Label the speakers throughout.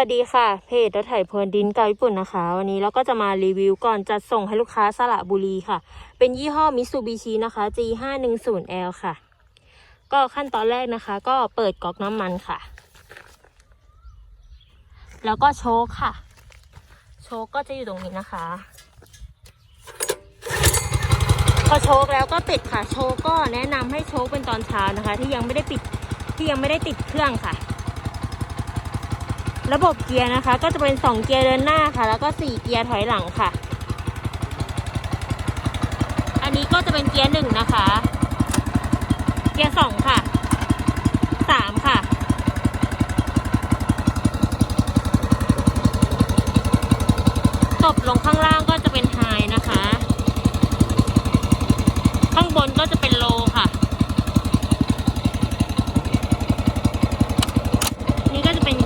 Speaker 1: สวัสดีค่ะ เพจรถไถเพลินดินเกาญี่ปุ่นนะคะ วันนี้เราก็จะมารีวิวก่อนจัดส่งให้ลูกค้าสระบุรีค่ะ เป็นยี่ห้อมิ t ซูบิชินะคะ G510L ค่ะ ก็ขั้นตอนแรกนะคะ ก็เปิดก๊อกน้ำมันค่ะ แล้วก็โชคค่ะ โชคก็จะอยู่ตรงนี้นะคะ พอโชคแล้วก็ปิดค่ะ โชคก็แนะนำให้โชคเป็นตอนเช้านะคะ ที่ยังไม่ได้ปิดที่ยังไม่ได้ติดเครื่องค่ะ ระบบเกียร์นะคะ ก็จะเป็น 2 เกียร์เดินหน้าค่ะ แล้วก็ 4 เกียร์ถอยหลังค่ะ อันนี้ก็จะเป็นเกียร์หนึ่งนะคะ เกียร์สองค่ะสามค่ะ ตบลงข้างล่างก็จะเป็นไฮนะคะ ข้างบนก็จะเป็นโลค่ะ นี่ก็จะเป็น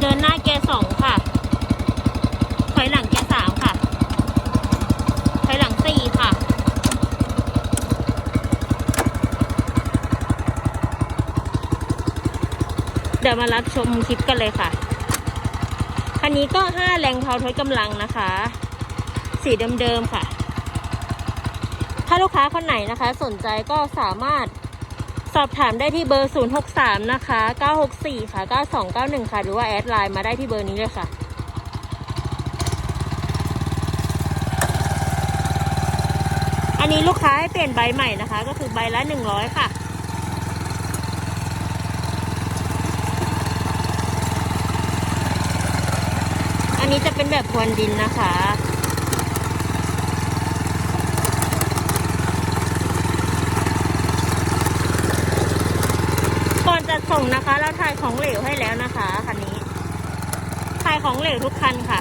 Speaker 1: เดินหน้าเกียร์สองค่ะ ถอยหลังเกียร์สามค่ะ ถอยหลังสี่ค่ะ เดี๋ยวมารับชมคลิปกันเลยค่ะ คันนี้ก็ห้าแรงเผาทดกำลังนะคะ สีเดิมๆค่ะ ถ้าลูกค้าคนไหนนะคะ สนใจก็สามารถสอบถามได้ที่เบอร์ 063 นะคะ 964 ค่ะ 9291 ค่ะ หรือว่าแอดไลน์มาได้ที่เบอร์นี้เลยค่ะ อันนี้ลูกค้าให้เปลี่ยนใบใหม่นะคะ ก็คือใบละ 100 ค่ะ อันนี้จะเป็นแบบพรวนดินนะคะ ก่อนจะส่งนะคะ เราถ่ายของเหลวให้แล้วนะคะคันนี้ถ่ายของเหลวทุกคันค่ะ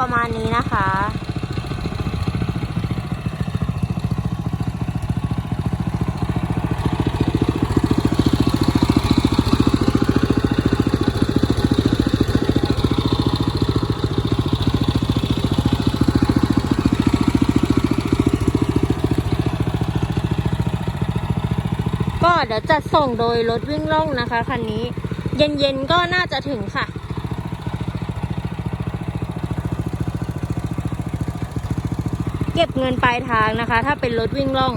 Speaker 1: ประมาณนี้นะคะ ก็เดี๋ยวจัดส่งโดยรถวิ่งล่องนะคะคันนี้ เย็นๆก็น่าจะถึงค่ะ เก็บเงินปลายทางนะคะ ถ้าเป็นรถวิ่งล่อง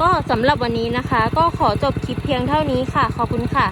Speaker 1: ก็สำหรับวันนี้นะคะ ก็ขอจบคลิปเพียงเท่านี้ค่ะ ขอบคุณค่ะ